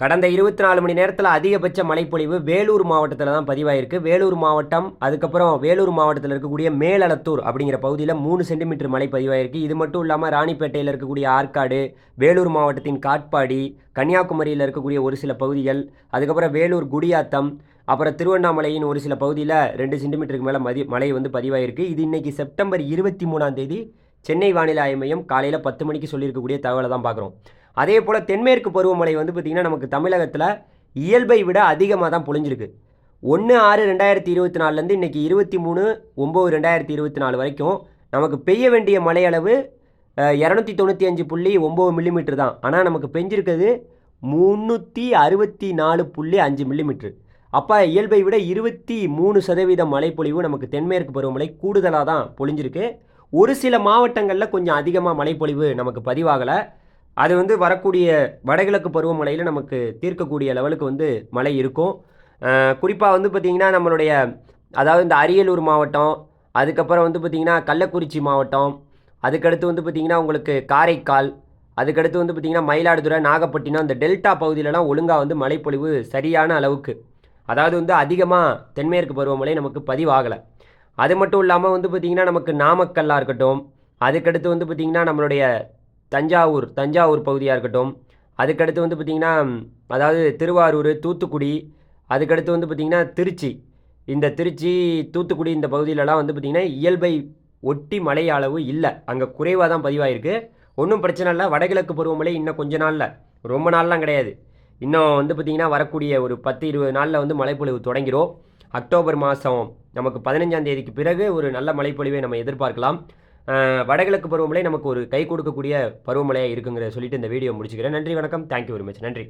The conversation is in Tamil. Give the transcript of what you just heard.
கடந்த இருபத்தி நாலு மணி நேரத்தில் அதிகபட்ச மழைப்பொழிவு வேலூர் மாவட்டத்தில் தான் பதிவாயிருக்கு. வேலூர் மாவட்டம் அதுக்கப்புறம் வேலூர் மாவட்டத்தில் இருக்கக்கூடிய மேலளத்தூர் அப்படிங்கிற பகுதியில் மூணு சென்டிமீட்டர் மழை பதிவாயிருக்கு. இது மட்டும் இல்லாமல் ராணிப்பேட்டையில் இருக்கக்கூடிய ஆற்காடு வேலூர் மாவட்டத்தின் காட்பாடி கன்னியாகுமரியில் இருக்கக்கூடிய ஒரு சில பகுதிகள் அதுக்கப்புறம் வேலூர் குடியாத்தம் அப்புறம் திருவண்ணாமலையின் ஒரு சில பகுதியில் ரெண்டு சென்டிமீட்டருக்கு மேலே மதி மழை வந்து பதிவாயிருக்கு. இது இன்றைக்கி செப்டம்பர் இருபத்தி மூணாம் தேதி சென்னை வானிலை ஆய்வு மையம் காலையில் பத்து மணிக்கு சொல்லியிருக்கக்கூடிய தகவலை தான் பார்க்குறோம். அதே போல் தென்மேற்கு பருவமழை வந்து பார்த்திங்கன்னா நமக்கு தமிழகத்தில் இயல்பை விட அதிகமாக தான் பொழிஞ்சிருக்கு. ஒன்று ஆறு ரெண்டாயிரத்தி இருபத்தி நாலுலேருந்து இன்றைக்கி இருபத்தி மூணு ஒம்பது ரெண்டாயிரத்தி இருபத்தி நாலு வரைக்கும் நமக்கு பெய்ய வேண்டிய மழையளவு இரநூத்தி தொண்ணூற்றி அஞ்சு புள்ளி ஒம்பது மில்லிமீட்டர் தான். ஆனால் நமக்கு பெஞ்சிருக்கிறது முந்நூற்றி அறுபத்தி நாலு புள்ளி அஞ்சு மில்லிமீட்ரு அப்போ இயல்பை விட இருபத்தி மூணு சதவீதம் மழைப்பொழிவு நமக்கு தென்மேற்கு பருவமழை கூடுதலாக தான் பொழிஞ்சிருக்கு. ஒரு சில மாவட்டங்களில் கொஞ்சம் அதிகமாக மழைப்பொழிவு நமக்கு பதிவாகலை. அது வந்து வரக்கூடிய வடகிழக்கு பருவமழையில் நமக்கு தீர்க்கக்கூடிய லெவலுக்கு வந்து மழை இருக்கும். குறிப்பாக வந்து பார்த்திங்கன்னா நம்மளுடைய அதாவது இந்த அரியலூர் மாவட்டம் அதுக்கப்புறம் வந்து பார்த்திங்கன்னா கள்ளக்குறிச்சி மாவட்டம் அதுக்கடுத்து வந்து பார்த்திங்கன்னா உங்களுக்கு காரைக்கால் அதுக்கடுத்து வந்து பார்த்திங்கன்னா மயிலாடுதுறை நாகப்பட்டினம் இந்த டெல்டா பகுதியிலலாம் ஒழுங்காக வந்து மழைப்பொழிவு சரியான அளவுக்கு அதாவது வந்து அதிகமாக தென்மேற்கு பருவமழை நமக்கு பதிவாகலை. அது மட்டும் இல்லாமல் வந்து பார்த்திங்கன்னா நமக்கு நாமக்கல்லாக இருக்கட்டும் அதுக்கடுத்து வந்து பார்த்திங்கன்னா நம்மளுடைய தஞ்சாவூர் தஞ்சாவூர் பகுதியாக இருக்கட்டும். அதுக்கடுத்து வந்து பார்த்திங்கன்னா அதாவது திருவாரூர் தூத்துக்குடி அதுக்கடுத்து வந்து பார்த்திங்கன்னா திருச்சி. இந்த திருச்சி தூத்துக்குடி இந்த பகுதியிலலாம் வந்து பார்த்திங்கன்னா இயல்பை ஒட்டி மழை அளவு இல்லை. அங்கே குறைவாக தான் பதிவாயிருக்கு. ஒன்றும் பிரச்சனை இல்லை. வடகிழக்கு பருவமழை இன்னும் கொஞ்ச நாளில் ரொம்ப நாள்லாம் கிடையாது. இன்னும் வந்து பார்த்திங்கன்னா வரக்கூடிய ஒரு பத்து இருபது நாளில் வந்து மழைப்பொழிவு தொடங்கிடும் அக்டோபர் மாதம் நமக்கு பதினஞ்சாம் தேதிக்கு பிறகு ஒரு நல்ல மழைப்பொழிவை நம்ம எதிர்பார்க்கலாம். வடகிழக்கு பருவமழை நமக்கு ஒரு கை கொடுக்கக்கூடிய பருவமழையாக இருக்குங்கிற சொல்லிட்டு இந்த வீடியோ முடிச்சுக்கிறேன். நன்றி வணக்கம். தேங்க்யூ வெரி மச் நன்றி.